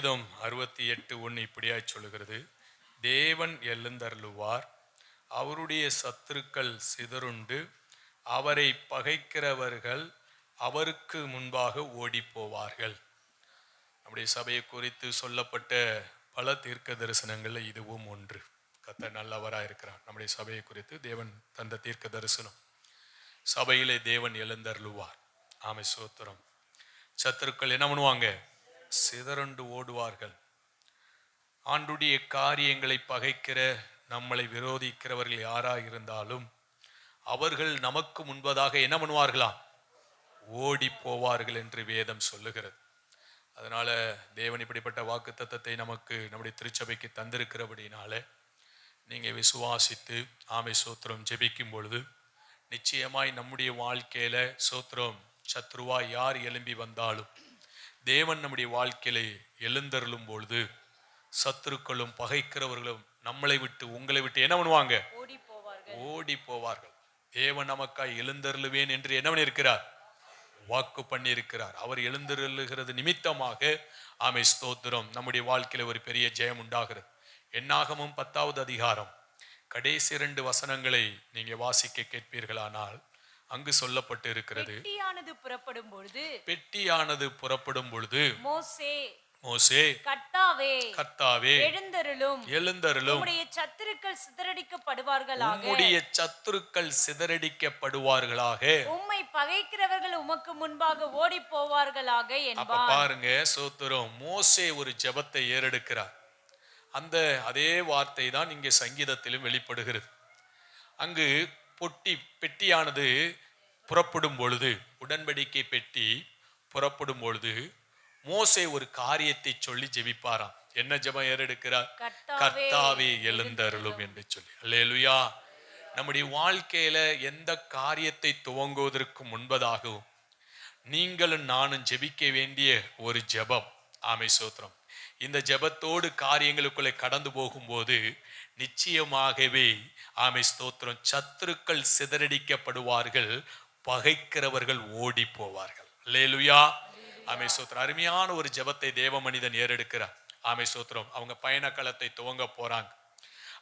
சங்கீதம் அறுபத்தி எட்டு ஒன்று இப்படியாய் சொல்லுகிறது. தேவன் எழுந்தருளுவார் அவருடைய சத்துருக்கள் சிதறுண்டு அவரை பகைக்கிறவர்கள் அவருக்கு முன்பாக ஓடிப் போவார்கள் நம்முடைய சபையை குறித்து சொல்லப்பட்ட பல தீர்க்க தரிசனங்கள்ல இதுவும் ஒன்று. கத்த நல்லவராக இருக்கிறார். நம்முடைய சபையை குறித்து தேவன் தந்த தீர்க்க தரிசனம் சபையிலே தேவன் எழுந்தருளுவார். ஆமை சோத்திரம். சத்துருக்கள் என்ன பண்ணுவாங்க? சிதறண்டு ஓடுவார்கள். ஆண்டுடைய காரியங்களை பகைக்கிற நம்மளை விரோதிக்கிறவர்கள் யாராக இருந்தாலும் அவர்கள் நமக்கு முன்பதாக என்ன பண்ணுவார்களாம் ஓடி போவார்கள் என்று வேதம் சொல்லுகிறது. அதனால தேவன் இப்படிப்பட்ட வாக்கு தத்தத்தை நமக்கு நம்முடைய திருச்சபைக்கு தந்திருக்கிறபடினால நீங்க விசுவாசித்து ஆமை சோத்திரம் ஜெபிக்கும் பொழுது நிச்சயமாய் நம்முடைய வாழ்க்கையில சோத்திரம் சத்ருவா யார் எழும்பி வந்தாலும் தேவன் நம்முடைய வாழ்க்கையில எழுந்தருளும் பொழுது சத்துருக்களும் பகைக்கிறவர்களும் நம்மளை விட்டு உங்களை விட்டு என்ன பண்ணுவாங்க? ஓடி போவார்கள் தேவன் நமக்காய் எழுந்தருளுவேன் என்று என்ன பண்ணியிருக்கிறார்? வாக்கு பண்ணியிருக்கிறார். அவர் எழுந்தருளுகிறது நிமித்தமாக ஆமை ஸ்தோத்திரம். நம்முடைய வாழ்க்கையில ஒரு பெரிய ஜெயம் உண்டாகிறது. என்னாகமும் பத்தாவது அதிகாரம். கடைசி இரண்டு வசனங்களை நீங்க வாசிக்க கேட்பீர்களானால் அங்கு சொல்லப்பட்டு இருக்கிறது பெட்டியானது புறப்படும் பொழுது பெட்டியானது புறப்படும் பொழுது மோசே மோசே கர்த்தாவே கர்த்தாவே எழுந்தருளும். எழுந்தருளும். உம்முடைய சத்துருக்கள் சிதறடிக்கப்படுவார்களாக. உம்முடைய சத்துருக்கள் சிதறடிக்கப்படுவார்களாக. உம்மை பகைக்கிறவர்கள் உமக்கு முன்பாக ஓடி போவார்களாக என்பார் பாருங்க சோத்திரம் மோசே ஒரு ஜெபத்தை ஏறெடுக்கிறார். அந்த அதே வார்த்தை தான் இங்கே சங்கீதத்திலும் வெளிப்படுகிறது. அங்கு பொட்டி பெட்டியானது புறப்படும் பொழுது உடன்படிக்கை பெட்டி புறப்படும் பொழுது மோசே ஒரு காரியத்தை சொல்லி ஜெபிப்பாராம். என்ன ஜெபம் ஏறெடுக்கிறார்? கர்த்தாவே எழுந்தருளும். என்று சொல்லி. அல்லேலுயா. நம்முடைய வாழ்க்கையில எந்த காரியத்தை துவங்குவதற்கு முன்பதாகவும் நீங்களும் நானும் ஜெபிக்க வேண்டிய ஒரு ஜெபம் ஆமை சோத்திரம். இந்த ஜெபத்தோடு காரியங்களுக்குள்ளே கடந்து போகும்போது நிச்சயமாகவே ஆமை ஸ்தோத்திரம். சத்துருக்கள் சிதறடிக்கப்படுவார்கள் பகைக்கிறவர்கள் ஓடி போவார்கள் லேலுயா ஆமை சோத்திரம் அருமையான ஒரு ஜெபத்தை தேவ மனிதன் ஏறெடுக்கிறார். ஆமை சோத்திரம் அவங்க பயணக்களத்தை துவங்க போறாங்க.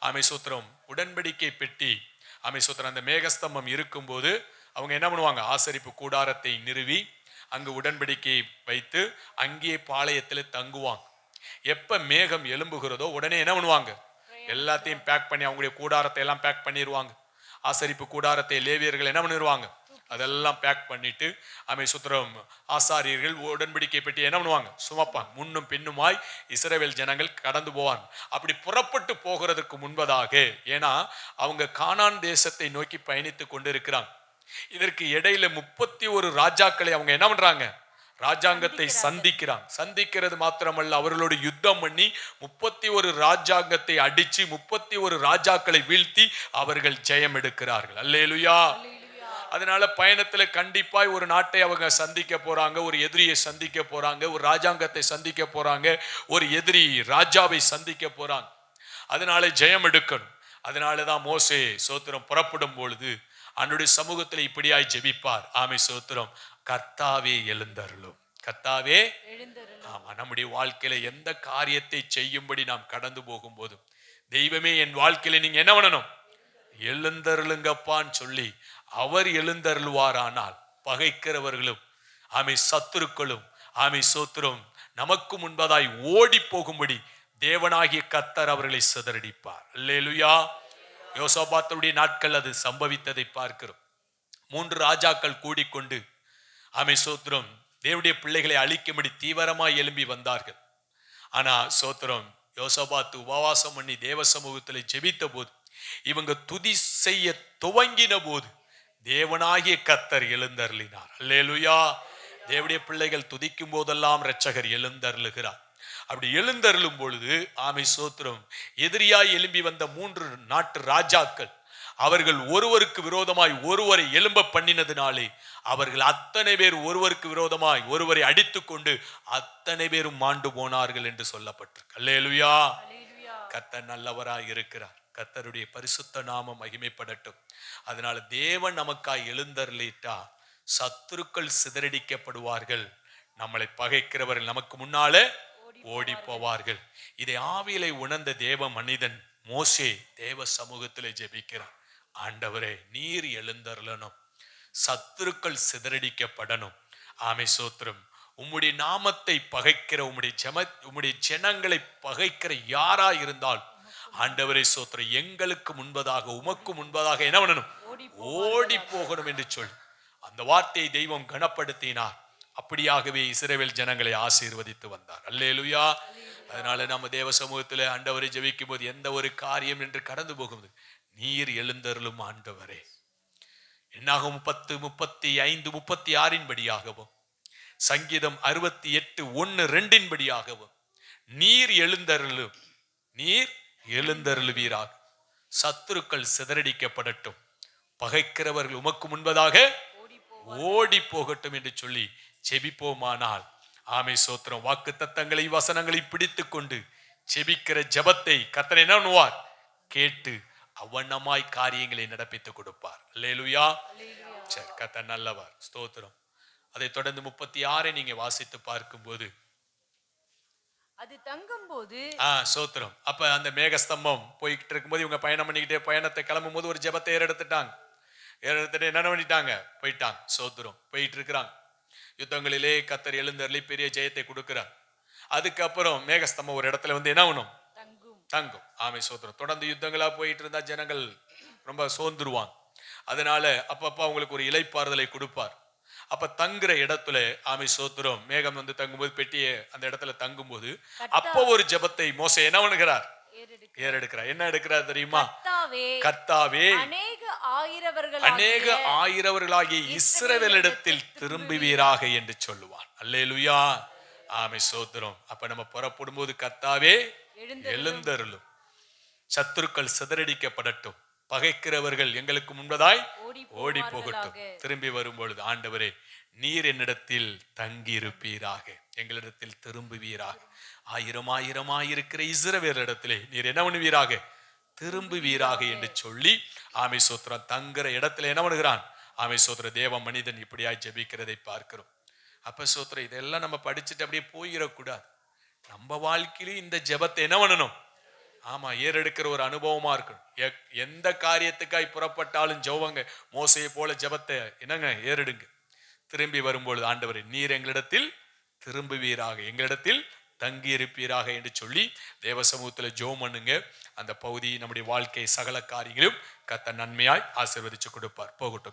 ஆமை சூத்திரம் உடன்படிக்கை பெட்டி. ஆமை சூத்திரம் அந்த மேகஸ்தம்பம் இருக்கும்போது அவங்க என்ன பண்ணுவாங்க? ஆசரிப்பு கூடாரத்தை நிறுவி அங்கு உடன்படிக்கையை வைத்து அங்கேயே பாளையத்தில் தங்குவாங்க. எப்ப மேகம் எழும்புகிறதோ உடனே என்ன பண்ணுவாங்க? எல்லாத்தையும் பேக் பண்ணி அவங்களுடைய கூடாரத்தை எல்லாம் பேக் பண்ணிடுவாங்க ஆசரிப்பு கூடாரத்தை லேவியர்கள் என்ன பண்ணிடுவாங்க அதெல்லாம் பேக் பண்ணிட்டு அமை சுத்திரம் ஆசாரியர்கள் உடன்படிக்கை பற்றி என்ன பண்ணுவாங்க? சுமப்பாங்க. முன்னும் பின்னுமாய் இஸ்ரேவேல் ஜனங்கள் கடந்து போவாங்க. அப்படி புறப்பட்டு போகிறதுக்கு முன்பதாக ஏன்னா அவங்க கானான் தேசத்தை நோக்கி பயணித்து கொண்டிருக்கிறாங்க. இதற்கு இடையில முப்பத்தி ஒரு ராஜாக்களை அவங்க என்ன பண்றாங்க? ராஜாங்கத்தை சந்திக்கிறாங்க சந்திக்கிறது மாத்திரமல்ல அவர்களோடு யுத்தம் பண்ணி முப்பத்தி ஒரு ராஜாங்கத்தை அடிச்சு முப்பத்தி ஒரு ராஜாக்களை வீழ்த்தி அவர்கள் ஜெயம் எடுக்கிறார்கள். அல்லேலுயா. அதனால பயணத்துல கண்டிப்பாய் ஒரு நாட்டை அவங்க சந்திக்க போறாங்க ஒரு எதிரியை சந்திக்க போறாங்க ஒரு ராஜாங்கத்தை சந்திக்க போறாங்க ஒரு எதிரி ராஜாவை சந்திக்க போறாங்க. அதனால ஜெயம் எடுக்கணும். அதனால தான் மோசே சோத்திரம் புறப்படும் பொழுது அன்னுடைய சமூகத்தில் இப்படியாய் ஜெபிப்பார். ஆமை சோத்திரம். கர்த்தாவே எழுந்தருளும். கர்த்தாவே ஆமா நம்முடைய வாழ்க்கையில எந்த காரியத்தை செய்யும்படி நாம் கடந்து போகும்போதும் தெய்வமே என் வாழ்க்கையில நீங்க என்ன பண்ணணும்? எழுந்தருளுங்கப்பான்னு சொல்லி அவர் எழுந்தருள்வாரானால் பகைக்கிறவர்களும் ஆமை சத்துருக்களும் ஆமை சோத்திரம் நமக்கு முன்பதாய் ஓடி போகும்படி தேவனாகிய கத்தர் அவர்களை சிதறடிப்பார். அல்லேலுயா. யோசோபாத்தருடைய நாட்கள் அது சம்பவித்ததை பார்க்கிறோம். மூன்று ராஜாக்கள் கூடிக்கொண்டு ஆமை சோத்திரம். தேவடைய பிள்ளைகளை அழிக்கும்படி தீவிரமாய் எழும்பி வந்தார்கள். ஆனால் சோத்திரம் யோசபாத்து உபவாசம் பண்ணி தேவ சமூகத்தில் ஜெபித்த போது இவங்க துதி செய்ய துவங்கின போது தேவனாகிய கத்தர் எழுந்தருளினார். அல்லேலுயா. தேவடைய பிள்ளைகள் துதிக்கும் போதெல்லாம் இரட்சகர் எழுந்தருளுகிறார். அப்படி எழுந்தருளும் பொழுது ஆமை சோத்திரம் எதிரியாய் எழும்பி வந்த மூன்று நாட்டு ராஜாக்கள் அவர்கள் ஒருவருக்கு விரோதமாய் ஒருவரை எழும்ப பண்ணினதினாலே அவர்கள் அத்தனை பேர் ஒருவருக்கு விரோதமாய் ஒருவரை அடித்துக்கொண்டு அத்தனை பேரும் மாண்டு போனார்கள் என்று சொல்லப்பட்டிருக்கு. அல்லேலுயா. கர்த்தர் நல்லவராய் இருக்கிறார். கர்த்தருடைய பரிசுத்த நாமம் மகிமைப்படட்டும். அதனால தேவன் நமக்காய் எழுந்தருளிட்டா சத்துருக்கள் சிதறடிக்கப்படுவார்கள். நம்மளை பகைக்கிறவர்கள் நமக்கு முன்னாலே ஓடி போவார்கள் இதை ஆவியிலே உணர்ந்த தேவ மனிதன் மோசே தேவ சமூகத்திலே ஜெபிக்கிறான் ஆண்டவரே நீர் எழுந்தருளணும். சத்துருக்கள் சிதறடிக்கப்படணும். ஆமை சோத்திரம். உம்முடைய நாமத்தை பகைக்கிற உம்முடைய ஜெம உம்முடைய ஜனங்களை பகைக்கிற யாரா இருந்தால் ஆண்டவரை சோத்திரம் எங்களுக்கு முன்பதாக உமக்கு முன்பதாக என்ன பண்ணணும்? ஓடி போகணும் என்று சொல்லி அந்த வார்த்தையை தெய்வம் கனப்படுத்தினார். அப்படியாகவே இஸ்ரவேல் ஜனங்களை ஆசீர்வதித்து வந்தார். அல்லேலுயா. அதனால நம்ம தேவ சமூகத்தில் ஆண்டவரை ஜெபிக்கும் போது எந்த ஒரு காரியம் என்று கடந்து போகும்போது நீர் எழுந்தருளும் ஆண்டவரே. என்னாகும் பத்து முப்பத்தி ஐந்து முப்பத்தி ஆறின் படியாகவும் சங்கீதம் அறுபத்தி எட்டு ஒன்னு ரெண்டின் படியாகவும் நீர் எழுந்தருளும் நீர் எழுந்தருளுவீராக. சத்துருக்கள் சிதறடிக்கப்படட்டும். பகைக்கிறவர்கள் உமக்கு முன்பதாக ஓடி போகட்டும் என்று சொல்லி செபிப்போமானால் ஆமை சோத்திரம் வாக்கு தத்தங்களை வசனங்களை பிடித்து கொண்டு செபிக்கிற ஜெபத்தை கத்தனை என்ன பண்ணுவார்? கேட்டு அவ்வண்ணமாய் காரியங்களை நடப்பித்து கொடுப்பார். லேலுயா சரி கத்த நல்லவர். ஸ்தோத்திரம். அதை தொடர்ந்து முப்பத்தி ஆறை நீங்க வாசித்து பார்க்கும்போது அது தங்கும்போது ஆ சோத்திரம் அப்ப அந்த மேகஸ்தம்பம் போய்கிட்டு இருக்கும்போது இவங்க பயணம் பண்ணிக்கிட்டே பயணத்தை கிளம்பும் போது ஒரு ஜெபத்தை ஏறெடுத்துட்டாங்க. ஏறெடுத்துட்டு என்ன பண்ணிட்டாங்க? போயிட்டாங்க. சோத்திரம் போயிட்டு இருக்கிறாங்க. யுத்தங்களிலே கத்தர் எழுந்தருளி பெரிய ஜெயத்தை கொடுக்கிறார். அதுக்கப்புறம் மேகஸ்தம்பம் ஒரு இடத்துல வந்து என்ன பண்ணும் தங்கும். ஆமை சோத்திரம். தொடர்ந்து யுத்தங்களா போயிட்டு இருந்தா ஜனங்கள் ரொம்ப சோர்ந்துருவாங்க. அதனால அப்பப்ப அவங்களுக்கு ஒரு இலைப்பாறுதலை கொடுப்பார். அப்ப தங்குற இடத்துல ஆமை சோத்திரம் மேகம் வந்து தங்கும்போது பெட்டியை அந்த இடத்துல தங்கும்போது அப்போ ஒரு ஜெபத்தை மோசே என்ன பண்ணுகிறார்? ஏறெடுக்க ஏறெடுக்கிறார். என்ன எடுக்கிறார் தெரியுமா? கர்த்தாவே அநேக ஆயிரவர்கள் அநேக ஆயிரவர்களாகிய இஸ்ரவேலிடத்தில் திரும்புவீராக என்று சொல்லுவான். அல்லேலுயா. ஆமை சோத்திரம். அப்ப நம்ம புறப்படும் போது கர்த்தாவே எழுந்தருளும். சத்துருக்கள் சிதறடிக்கப்படட்டும். பகைக்கிறவர்கள் எங்களுக்கு முன்பதாய் ஓடி போகட்டும். திரும்பி வரும்பொழுது ஆண்டவரே நீர் என்னிடத்தில் தங்கி இருப்பீராக எங்களிடத்தில் திரும்புவீராக. ஆயிரம் ஆயிரமாய் இருக்கிற இஸ்ரவேலிடத்திலே நீர் என்ன பண்ணுவீராக? திரும்புவீராக என்று சொல்லி ஆமை சோத்திரம் தங்குற இடத்துல என்ன பண்ணுகிறான்? ஆமை சோத்திர தேவ மனிதன் இப்படியாய் ஜெபிக்கிறதை பார்க்கிறோம். அப்ப சோத்திரம் இதெல்லாம் நம்ம படிச்சுட்டு அப்படியே போயிடக்கூடாது. நம்ம வாழ்க்கையிலும் இந்த ஜெபத்தை என்ன பண்ணணும்? ஆமா ஏறெடுக்கிற ஒரு அனுபவமா இருக்கணும். எந்த காரியத்துக்காய் புறப்பட்டாலும் ஜெபங்க. மோசையை போல ஜெபத்தை என்னங்க? ஏறெடுங்க. திரும்பி வரும்பொழுது ஆண்டவரே நீர் எங்களிடத்தில் திரும்புவீராக எங்களிடத்தில் தங்கி இருப்பீராக என்று சொல்லி தேவ சமூகத்தில் ஜோம் பண்ணுங்க. அந்த பகுதி நம்முடைய வாழ்க்கை சகல காரியங்களும் கத்த நன்மையாய் ஆசிர்வதிச்சு கொடுப்பார். போகட்டும்.